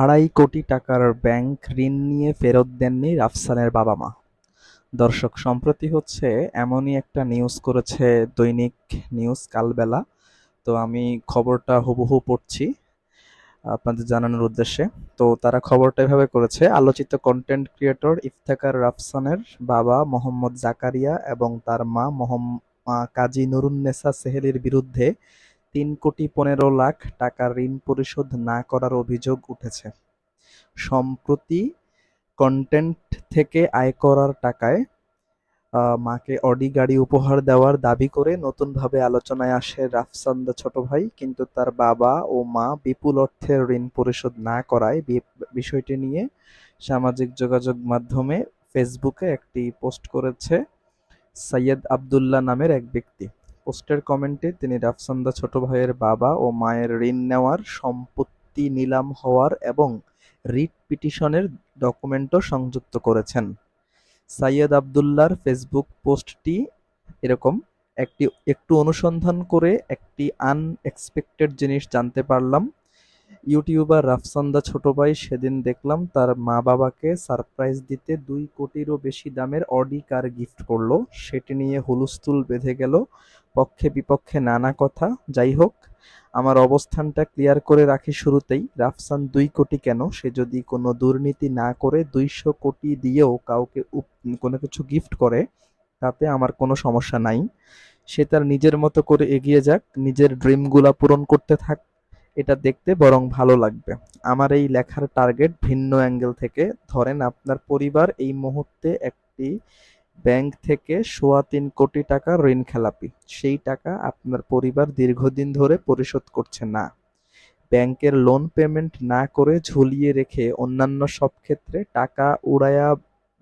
আড়াই কোটি টাকার ব্যাংক ঋণ নিয়ে ফেরত দেননি রাফসানের বাবা-মা। দর্শক, সম্প্রতি হচ্ছে এমনই একটা নিউজ করেছে দৈনিক নিউজ কালবেলা তো আমি খবরটা হুবহু পড়ছি আপনাদের জানানোর উদ্দেশ্যে তো তারা খবরটা এভাবে করেছে, আলোচিত কন্টেন্ট ক্রিয়েটর ইফতেখার রাফসানের বাবা মোহাম্মদ জাকারিয়া এবং তার মা মোহাম্মা কাজী নুরুন্নেসা সেহেলির বিরুদ্ধে তিন কোটি পনেরো লাখ টাকা ঋণ পরিশোধ না করার অভিযোগ উঠেছে। সম্প্রতি কন্টেন্ট থেকে আয় করার টাকায় মাকে অডি গাড়ি উপহার দেওয়ার দাবি করে নতুনভাবে আলোচনায় আসে রাফসান্দা ছোট ভাই, কিন্তু তার বাবা ও মা বিপুল অর্থের ঋণ পরিশোধ না করায় বিষয়টি নিয়ে সামাজিক যোগাযোগ মাধ্যমে ফেসবুকে একটি পোস্ট করেছে সৈয়দ আবদুল্লাহ নামের এক ব্যক্তি। পোস্টের কমেন্টে তিনি রাফসান্দা ছোট ভাইয়ের বাবা ও মায়ের ঋণ নেওয়ার সম্পত্তি নিলাম হওয়ার এবং রিট পিটিশনের ডকুমেন্টও সংযুক্ত করেছেন। সাইয়দ আবদুল্লার ফেসবুক পোস্টটি এরকম, একটি, একটু অনুসন্ধান করে একটি আনএক্সপেক্টেড জিনিস জানতে পারলাম। ইউটিউবার রাফসান্দা ছোট ভাই সেদিন দেখলাম তার মা বাবাকে সারপ্রাইজ দিতে দুই কোটিরও বেশি দামের অডি কার গিফট করল। সেটি নিয়ে হুলস্থুল বেঁধে গেল পক্ষে বিপক্ষে নানা কথা। যাই হোক, আমার অবস্থানটা ক্লিয়ার করে রাখি শুরুতেই। রাফসান দুই কোটি কেন? সে যদি কোনো দুর্নীতি না করে দুইশো কোটি দিয়েও কাউকে কোনো কিছু গিফট করে, তাতে আমার কোনো সমস্যা নাই। সে তার নিজের মতো করে এগিয়ে যাক, নিজের ড্রিমগুলা পূরণ করতে থাক। এটা দেখতে বরং ভালো লাগবে। আমার এই লেখার টার্গেট ভিন্ন অ্যাঙ্গেল থেকে। ধরেন আপনার পরিবার এই মুহূর্তে একটি ব্যাংক থেকে সোয়া তিন কোটি টাকা ঋণ খেলাপি। সেই টাকা আপনার পরিবার দীর্ঘদিন ধরে পরিশোধ করছে না। ব্যাংকের লোন পেমেন্ট না করে ঝুলিয়ে রেখে অন্যান্য সব ক্ষেত্রে টাকা উড়াইয়া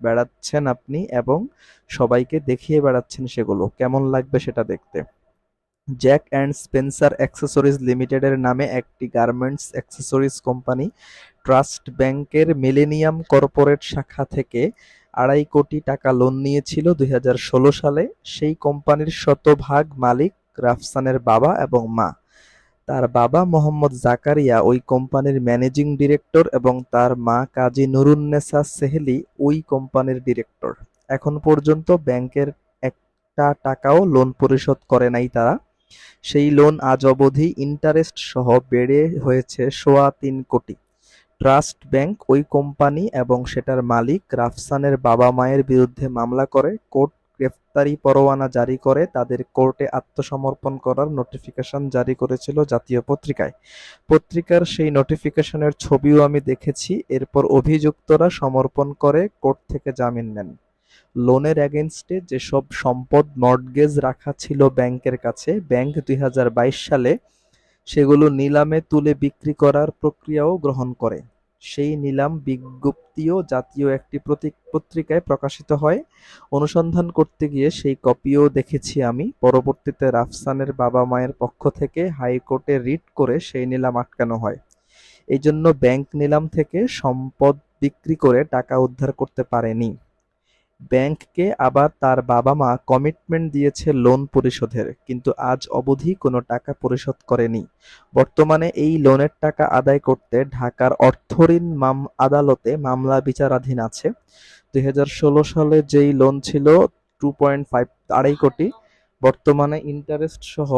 বেড়াচ্ছেন আপনি এবং সবাইকে দেখিয়ে বেড়াচ্ছেন সেগুলো। কেমন লাগবে সেটা দেখতে? জ্যাক অ্যান্ড স্পেন্সার অ্যাক্সেসরিজ লিমিটেডের নামে একটি গার্মেন্টস অ্যাক্সেসরিজ কোম্পানি ট্রাস্ট ব্যাংকের মিলেনিয়াম কর্পোরেট শাখা থেকে আড়াই কোটি টাকা লোন নিয়েছিল দুই হাজার ষোলো সালে। সেই কোম্পানির শতভাগ মালিক রাফসানের বাবা এবং মা। তার বাবা মোহাম্মদ জাকারিয়া, ওই কোম্পানির ম্যানেজিং ডিরেক্টর এবং তার মা কাজী নুরুন্নেসা সেহলি, ওই কোম্পানির ডিরেক্টর। এখন পর্যন্ত ব্যাংকের একটা টাকাও লোন পরিশোধ করে নাই তারা। সেই লোন আজ অবধি ইন্টারেস্ট সহ বেড়ে হয়েছে সোয়া তিন কোটি। ট্রাস্ট ব্যাংক ওই কোম্পানি এবং সেটার মালিক রাফসানের বাবা-মায়ের বিরুদ্ধে মামলা করে, কোর্ট গ্রেফতারি পরোয়ানা জারি করে, তাদের কোর্টে আত্মসমর্পণ করার নোটিফিকেশন জারি করেছিল জাতীয় পত্রিকায়। পত্রিকার সেই নোটিফিকেশনের ছবিও আমি দেখেছি, এরপর অভিযুক্তরা সমর্পণ করে কোর্ট থেকে জামিন নেন। লোনের এগেনস্টে যেসব সম্পদ মর্টগেজ রাখা ছিল ব্যাংকের কাছে, ব্যাংক দুই হাজার বাইশ সালে সেগুলো নিলামে তুলে বিক্রি করার প্রক্রিয়াও গ্রহণ করে। সেই নিলাম বিজ্ঞপ্তিও জাতীয় একটি পত্রিকায় প্রকাশিত হয়। অনুসন্ধান করতে গিয়ে সেই কপিও দেখেছি আমি। পরবর্তীতে রাফসানের বাবা মায়ের পক্ষ থেকে হাইকোর্টে রিট করে সেই নিলাম আটকানো হয়। এই জন্য ব্যাংক নিলাম থেকে সম্পদ বিক্রি করে টাকা উদ্ধার করতে পারেনি। ব্যাংককে আবার তার বাবা-মা কমিটমেন্ট দিয়েছে লোন পরিশোধের, কিন্তু আজ অবধি কোনো টাকা পরিশোধ করেনি। বর্তমানে এই লোনের টাকা আদায় করতে ঢাকার অর্থঋণ মাম আদালতে মামলা বিচারাধীন আছে। দু হাজার ষোলো সালে যেই লোন ছিল টু পয়েন্ট ফাইভ আড়াই কোটি, বর্তমানে ইন্টারেস্ট সহ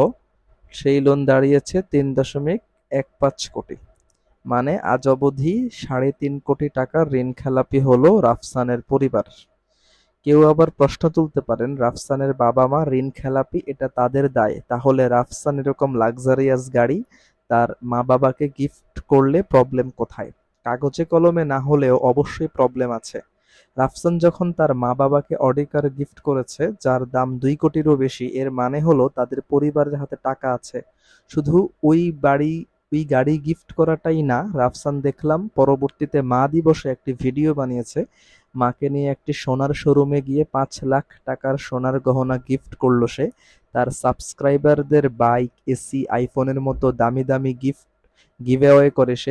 সেই লোন দাঁড়িয়েছে তিন দশমিক এক পাঁচ কোটি। মানে আজ অবধি সাড়ে তিন কোটি টাকার ঋণ খেলাপি হলো রাফসানের পরিবার। কেউ আবার প্রশ্ন তুলতে পারেন, রাফসানের বাবা-মা ঋণ-খেলাপি এটা তাদের দায়। তাহলে রাফসান এরকম লাক্সারিয়াস গাড়ি, তার মা-বাবাকে গিফট করলে প্রবলেম কোথায়? কাগজে কলমে না হলেও অবশ্যই প্রবলেম আছে। রাফসান যখন তার মা-বাবাকে অডিকার গিফট করেছে, যার দাম দুই কোটিরও বেশি, এর মানে হলো তাদের পরিবারের হাতে টাকা আছে। শুধু ওই বাড়ি, ওই গাড়ি গিফট করাটাই না, রাফসান দেখলাম পরবর্তীতে মা দিবসে একটি ভিডিও বানিয়েছে মাকে নিয়ে একটি সোনার শোরুমে গিয়ে পাঁচ লাখ টাকার সোনার গহনা গিফট করল সে। তার সাবস্ক্রাইবারদের বাইক এসি আইফোনের মতো দামি দামি গিফট গিভঅ্যাওয়ে করে সে।